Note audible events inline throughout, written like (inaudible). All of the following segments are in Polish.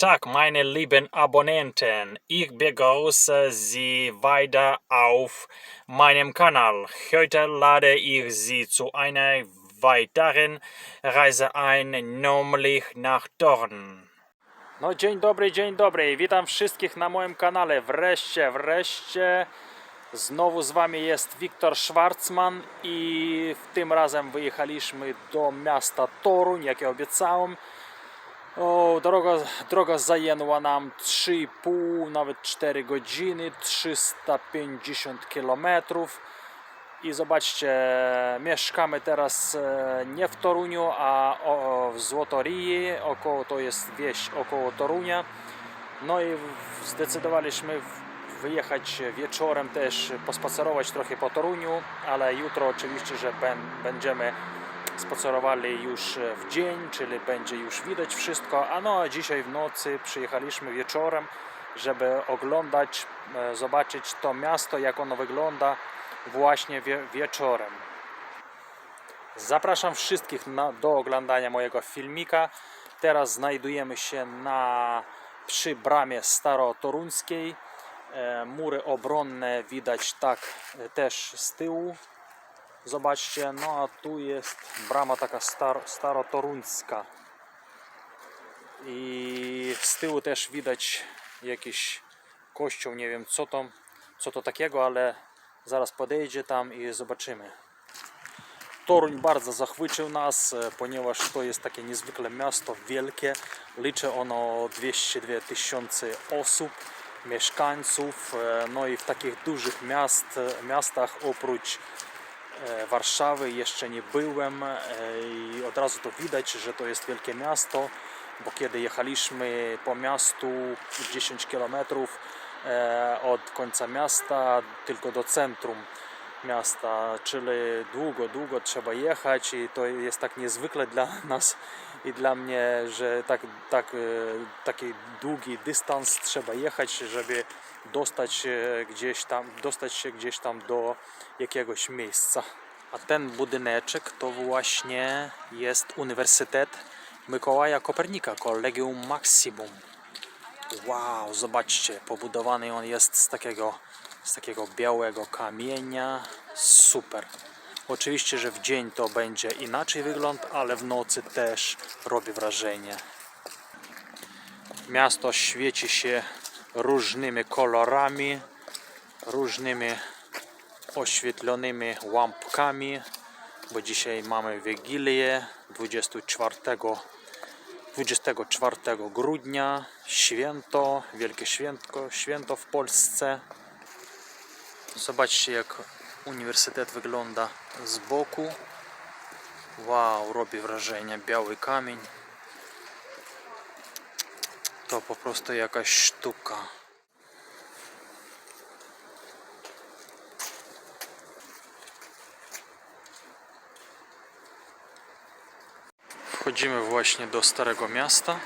Tag, meine lieben Abonnenten. Ich begrüße Sie weiter auf meinem Kanal. Heute lade ich Sie zu einer weiteren Reise ein, nämlich nach Dorn. No dzień dobry, dzień dobry. Witam wszystkich na moim kanale. Wreszcie, wreszcie znowu z Wami jest Wiktor Schwarzman i tym razem wyjechaliśmy do miasta Toruń, jak ja obiecałem. O, droga, droga zajęła nam 3,5, nawet 4 godziny, 350 km. I zobaczcie, mieszkamy teraz e, nie w Toruniu, a w Złotorii, około to jest wieś około Torunia. No i zdecydowaliśmy wyjechać wieczorem też, pospacerować trochę po Toruniu, ale jutro oczywiście, że będziemy spacerowali już w dzień, czyli będzie już widać wszystko, a no a dzisiaj w nocy przyjechaliśmy wieczorem, żeby oglądać, e, zobaczyć to miasto, jak ono wygląda właśnie wie, wieczorem. Zapraszam wszystkich na, do oglądania mojego filmika. Teraz znajdujemy się na, przy bramie starotoruńskiej. E, mury obronne widać tak e, też z tyłu. Zobaczcie, no a tu jest brama taka star, starotoruńska. I z tyłu też widać jakiś kościół, nie wiem co to, co to takiego, ale zaraz podejdzie tam i zobaczymy. Toruń bardzo zachwycił nas, e, ponieważ to jest takie niezwykle miasto wielkie. Liczy ono 202 tysiące osób, mieszkańców. e, No i w takich dużych miast, miastach oprócz Warszawy jeszcze nie byłem e, i od razu to widać, że to jest wielkie miasto, bo kiedy jechaliśmy po miastu 10 km od końca miasta tylko do centrum miasta, czyli długo, długo trzeba jechać i to jest tak niezwykle dla (laughs) nas i dla mnie, że tak, tak, e, taki długi dystans trzeba jechać, żeby dostać gdzieś tam, dostać się gdzieś tam do jakiegoś miejsca. A ten budyneczek to właśnie jest Uniwersytet Mikołaja Kopernika, Collegium Maximum. Wow, zobaczcie, pobudowany on jest z takiego, z takiego białego kamienia. Super. Oczywiście, że w dzień to będzie inaczej wygląd, ale w nocy też robi wrażenie. Miasto świeci się różnymi kolorami, różnymi oświetlonymi lampkami, bo dzisiaj mamy Wigilię 24 24 grudnia, święto, wielkie święto, święto w Polsce. Zobaczcie jak uniwersytet wygląda z boku. Wow, robi wrażenie, biały kamień. To po prostu jakaś sztuka. Wchodzimy właśnie do Starego Miasta.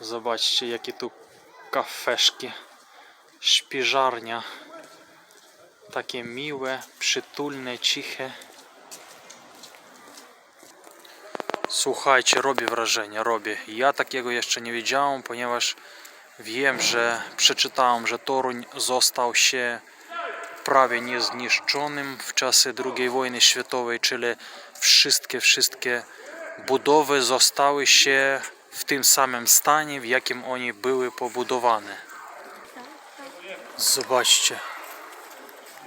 Zobaczcie jakie tu kafeszki, śpiżarnia. Takie miłe, przytulne, ciche. Słuchajcie, robi wrażenie, robi. Ja takiego jeszcze nie wiedziałem, ponieważ wiem, że przeczytałem, że Toruń został się prawie niezniszczonym w czasie II wojny światowej, czyli wszystkie, wszystkie budowy zostały się w tym samym stanie, w jakim oni były pobudowane. Zobaczcie.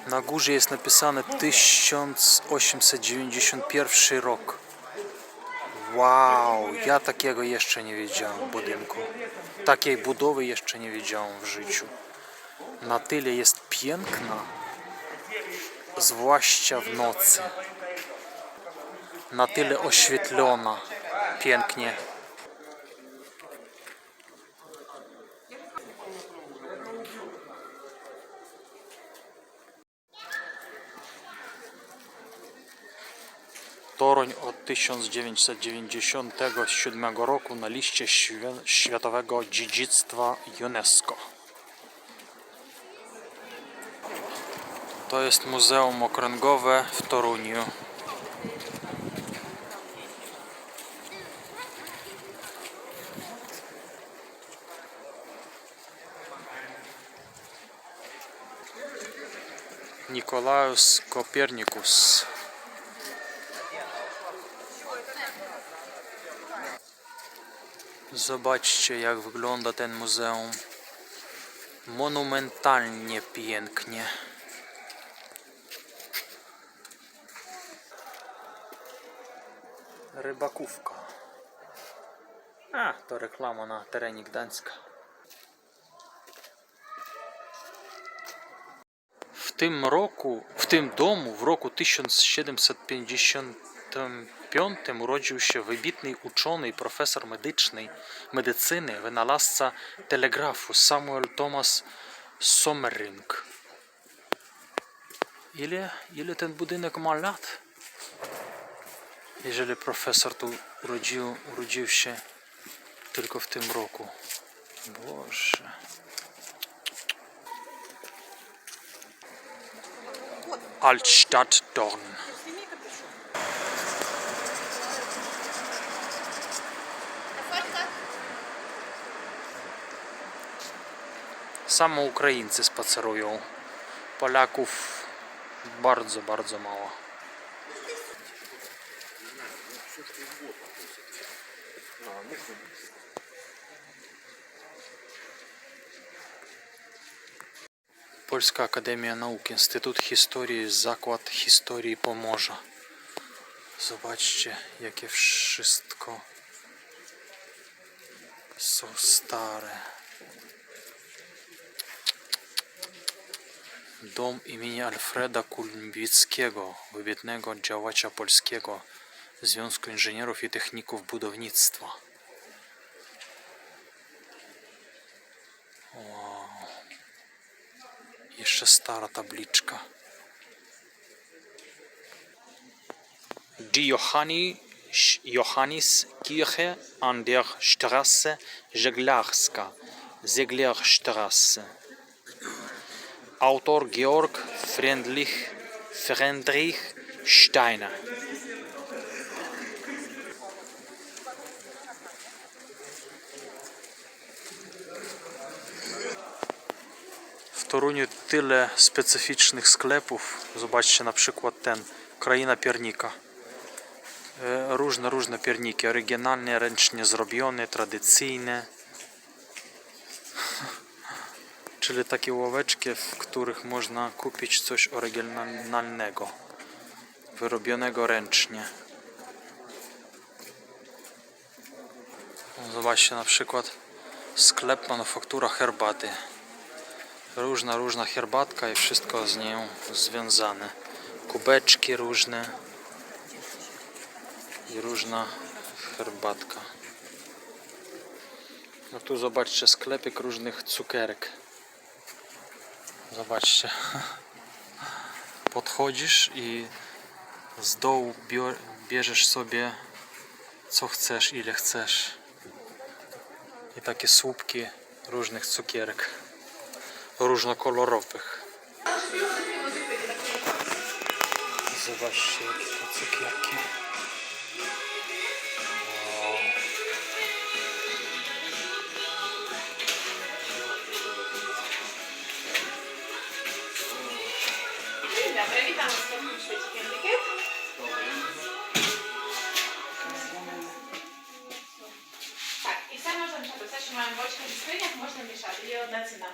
Na górze jest napisane 1891 rok. Wow, ja takiego jeszcze nie wiedziałem budynku. Takiej budowy jeszcze nie wiedziałem w życiu. Na tyle jest piękna, zwłaszcza w nocy. Na tyle oświetlona pięknie. Toruń od 1997 roku na liście światowego dziedzictwa UNESCO. To jest Muzeum Okręgowe w Toruniu. Nikolaus Kopernikus Zobaczcie jak wygląda ten muzeum. Monumentalnie pięknie. Rybakówka. A, to reklama na terenie Gdańska. W tym roku, w tym domu w roku 1755 urodził się wybitny uczony i profesor medyczny, medycyny, wynalazca telegrafu Samuel Thomas Sommering. Ile, ile ten budynek ma lat? Jeżeli profesor tu urodził, urodził się tylko w tym roku. Boże. Altstadtdorn. Samo Ukraińcy spacerują. Polaków bardzo, bardzo mało. Polska Akademia Nauk, Instytut Historii, Zakład Historii Pomorza. Zobaczcie, jakie wszystko są stare. Dom imienia Alfreda Kulmbickiego, wybitnego działacza polskiego Związku Inżynierów i Techników Budownictwa. Wow. Jeszcze stara tabliczka. Die Johanni, Johanniskirche an der Straße Żeglarska, Seglerstraße. Autor Georg Friedrich, Friedrich Steiner. W Toruniu tyle specyficznych sklepów. Zobaczcie na przykład ten, Kraina Piernika. E, Różne, różne pierniki, oryginalne, ręcznie zrobione, tradycyjne. Czyli takie ławeczki, w których można kupić coś oryginalnego, wyrobionego ręcznie. Zobaczcie na przykład sklep manufaktura herbaty. Różna, różna herbatka i wszystko z nią związane. Kubeczki różne i różna herbatka. No tu zobaczcie sklepik różnych cukierek. Zobaczcie. Podchodzisz i z dołu bierzesz sobie co chcesz, ile chcesz. I takie słupki różnych cukierek różnokolorowych. Zobaczcie, jakie to cukierki. też mam właśnie w skrzyniach, można mieszać i od cena.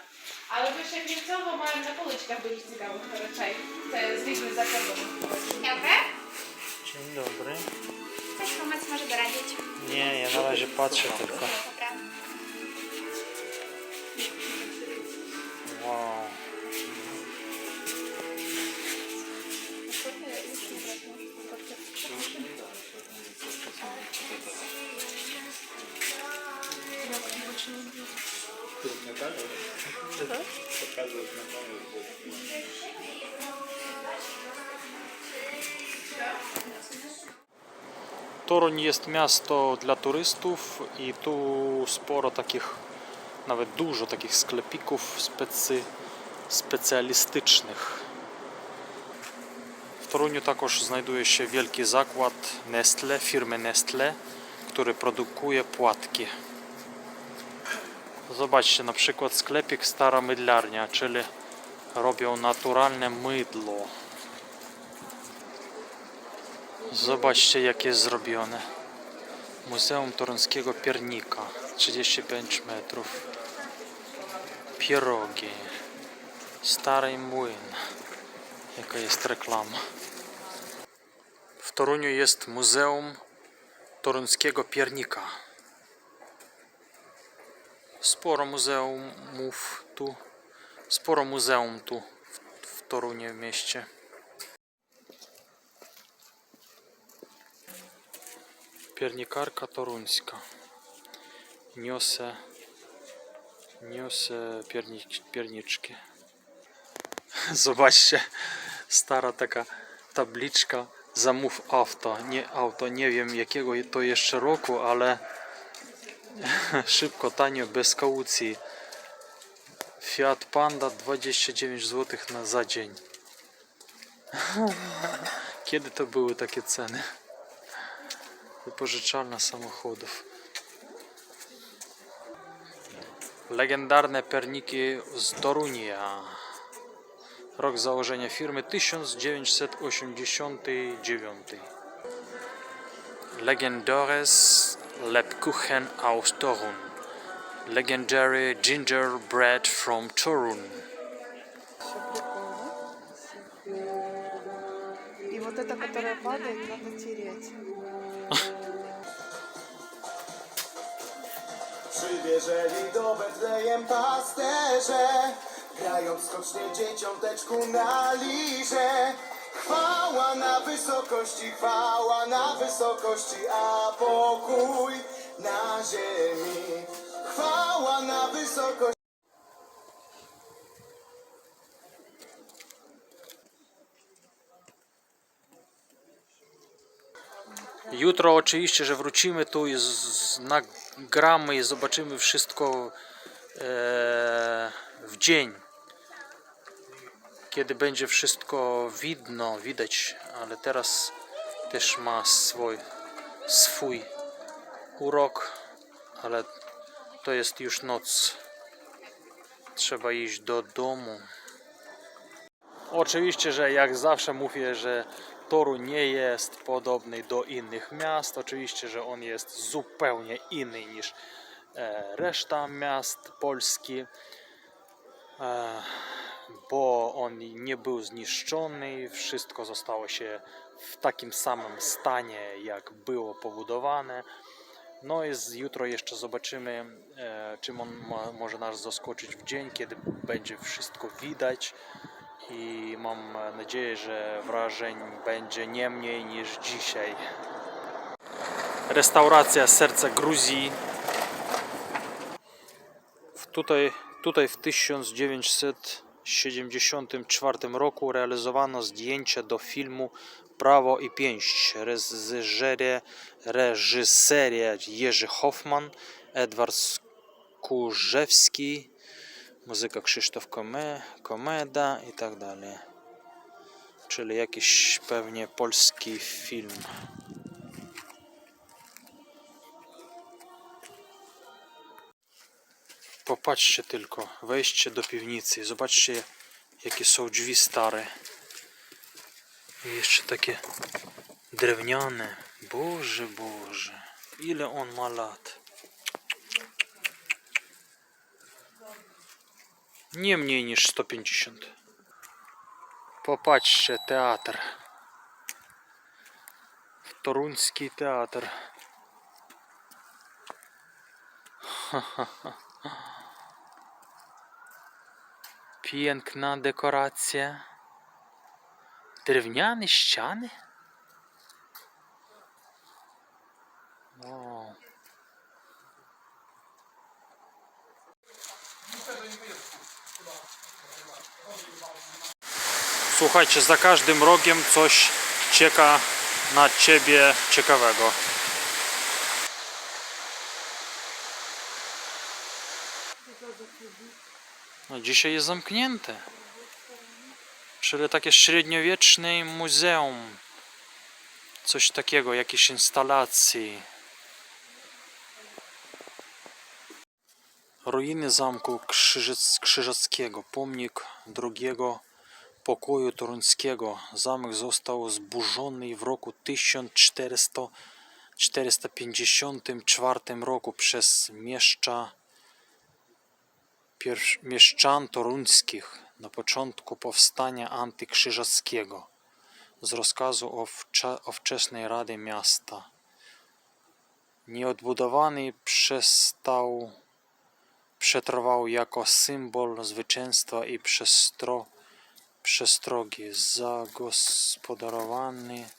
Ale wyższe pielcowo mam na policzkach byli cygały, raczej te zwykłe zakupowe. Dzień dobry. Dzień dobry. Ktoś pomóc może doradzić? Nie, ja na razie patrzę tylko. Toruń jest miasto dla turystów i tu sporo takich, nawet dużo takich sklepików specy, specjalistycznych. W Toruniu także znajduje się wielki zakład Nestle, firmy Nestle, który produkuje płatki. Zobaczcie, na przykład sklepik Stara Mydlarnia, czyli Robią naturalne mydło. Zobaczcie jak jest zrobione. Muzeum Toruńskiego Piernika. 35 metrów. Pierogi. Stary młyn. Jaka jest reklama. W Toruniu jest Muzeum Toruńskiego Piernika. Sporo muzeumów tu. Sporo muzeum tu w, w w mieście. Piernikarka toruńska. Niosę, niosę piernik, pierniczki. (laughs) Zobaczcie, stara taka tabliczka zamów auto. Nie auto, nie wiem jakiego to jeszcze roku, ale (laughs) szybko, tanio, bez kaucji. Fiat Panda 29 zł na za dzień. (laughs) Kiedy to były takie ceny? Wypożyczalna samochodów. Legendarne perniki z Torunia. Rok założenia firmy 1989. Legendores Lebkuchen aus Torun. Legendary gingerbread from Torun. И вот это, которое падает, надо тереть. Przywieżeli do Betlejem pasterze Grając skocznie dzieciąteczku na lirze Chwała na wysokości, chwała na wysokości A pokój na ziemi Chwała na wysokości Jutro oczywiście, że wrócimy tu i nagramy i zobaczymy wszystko e, w dzień. Kiedy będzie wszystko widno, widać, ale teraz też ma swój, swój urok, ale to jest już noc. Trzeba iść do domu. Oczywiście, że jak zawsze mówię, że Toruń nie jest podobny do innych miast. Oczywiście, że on jest zupełnie inny niż e, reszta miast Polski, bo on nie był zniszczony. Wszystko zostało się w takim samym stanie, jak było pobudowane. No i z, jutro jeszcze zobaczymy, e, czym on ma, może nas zaskoczyć w dzień, kiedy będzie wszystko widać i mam nadzieję, że wrażeń będzie nie mniej niż dzisiaj. Restauracja Serce Gruzji. Tutaj, tutaj w 1974 roku realizowano zdjęcia do filmu Prawo i Pięść. Reżyseria, Jerzy Hoffman, Edward Skurzewski, muzyka Krzysztof Kome, Komeda i tak dalej. Czyli jakiś pewnie polski film. Popatrzcie tylko, wejście do piwnicy. Zobaczcie, jakie są drzwi stare. I jeszcze takie drewniane. Boże, Boże. Ile on ma lat? Nie mniej niż 150. Popatrzcie, teatr. Toruński teatr. Piękna dekoracja. Drewniane ściany. Wow. Słuchajcie, za każdym rogiem coś czeka na ciebie ciekawego. No dzisiaj jest zamknięte. Czyli takie średniowieczne muzeum. Coś takiego, jakieś instalacje. Ruiny zamku Krzyżec, Krzyżackiego, pomnik drugiego pokoju toruńskiego. Zamek został zburzony w roku 1454 roku przez mieszcza, mieszczan toruńskich na początku powstania antykrzyżackiego z rozkazu o, wcza, o wczesnej Rady Miasta. Nieodbudowany przestał przetrwał jako symbol zwycięstwa i przestro, przestrogi, zagospodarowany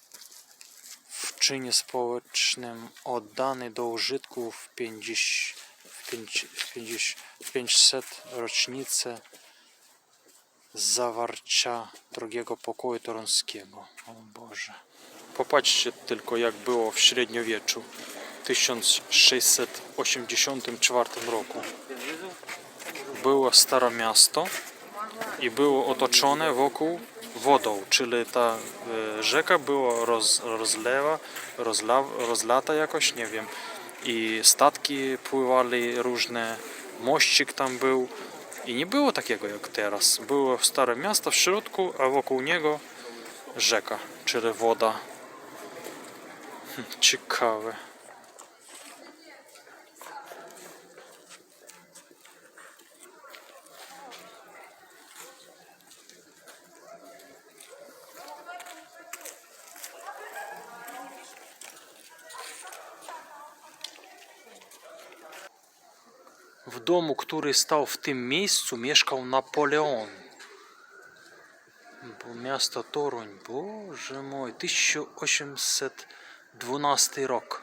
w czynie społecznym, oddany do użytku w, 50, w, pięć, w, 50, w 500 rocznicę zawarcia drugiego pokoju toruńskiego. O Boże. Popatrzcie tylko jak było w średniowieczu. 1684 roku było stare miasto i było otoczone wokół wodą, czyli ta e, rzeka była roz, rozlewa, rozla, rozlata jakoś, nie wiem, i statki pływali różne, mościk tam był i nie było takiego jak teraz. Było stare miasto w środku, a wokół niego rzeka, czyli woda. Hm, Ciekawe. Domu, który stał w tym miejscu, mieszkał Napoleon. Bo miasto Toruń, Boże mój, 1812 rok.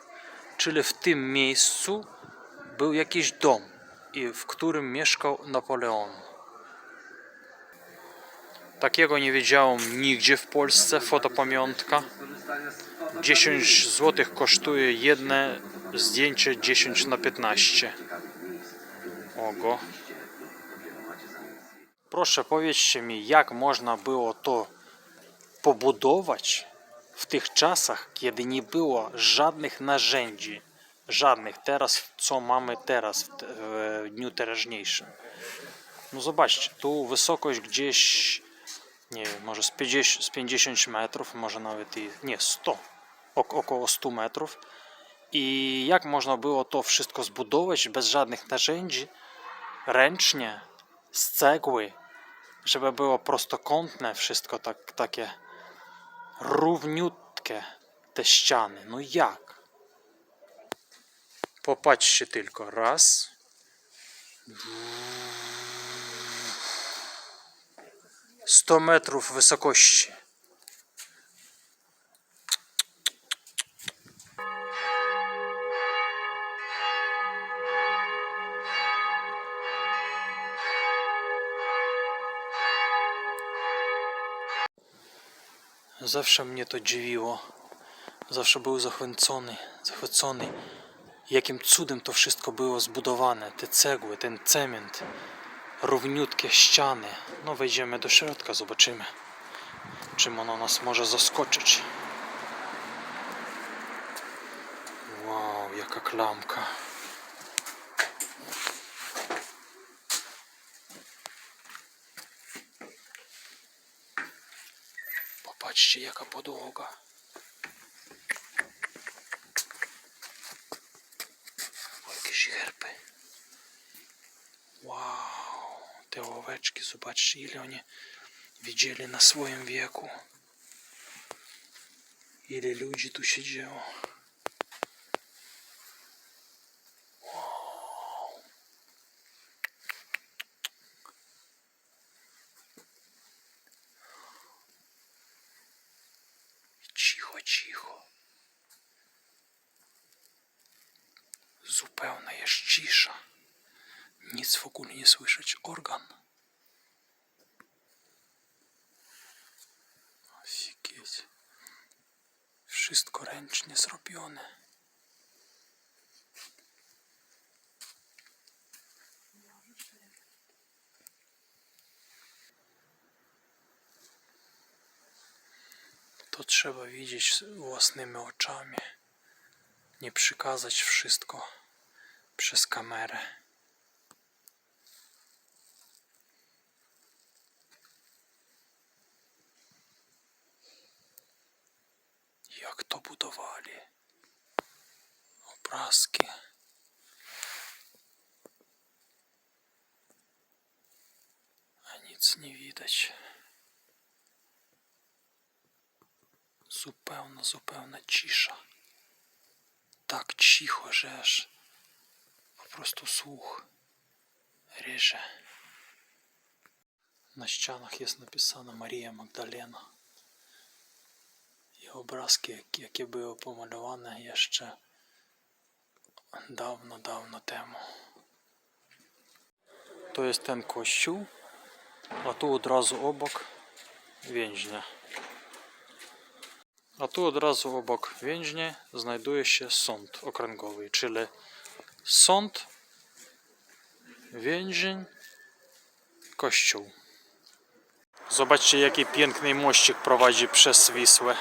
Czyli w tym miejscu był jakiś dom, w którym mieszkał Napoleon. Takiego nie widziałem nigdzie w Polsce, fotopamiątka. 10 zł kosztuje jedne zdjęcie 10 na 15. Ogo. Proszę powiedzcie mi, jak można było to pobudować w tych czasach, kiedy nie było żadnych narzędzi, żadnych teraz, co mamy teraz, w, dniu teraźniejszym. No zobaczcie, tu wysokość gdzieś, nie wiem, może z 50, z 50 metrów, może nawet i, nie, 100, ok, około 100 metrów. I jak można było to wszystko zbudować bez żadnych narzędzi, ręcznie, z cegły, żeby było prostokątne wszystko tak, takie równiutkie te ściany. No jak? Popatrzcie tylko. Raz. Sto metrów wysokości. Zawsze mnie to dziwiło. Zawsze był zachwycony, zachwycony. Jakim cudem to wszystko było zbudowane. Te cegły, ten cement, równiutkie ściany. No wejdziemy do środka, zobaczymy, czym ono nas może zaskoczyć. Wow, jaka klamka. Popatrzcie, jaka podłoga. O, jakieś. Wow, te łoweczki, zobaczcie, ile oni widzieli na swoim wieku. Ile ludzi tu siedziało. to trzeba widzieć własnymi oczami. Nie przykazać wszystko przez kamerę. Jak to budowali? Obrazki. A nic nie widać. Zupełna, zupełna cisza. Tak cicho, że aż po prostu słuch ryże. Na ścianach jest napisane Maria Magdalena. I obrazki, jak- jakie były pomalowane jeszcze dawno, dawno temu. To jest ten kościół, a tu od razu obok więźnie. A tu od razu obok więźnie znajduje się sąd okręgowy, czyli sąd, więzień, kościół. Zobaczcie, jaki piękny mościk prowadzi przez Wisłę.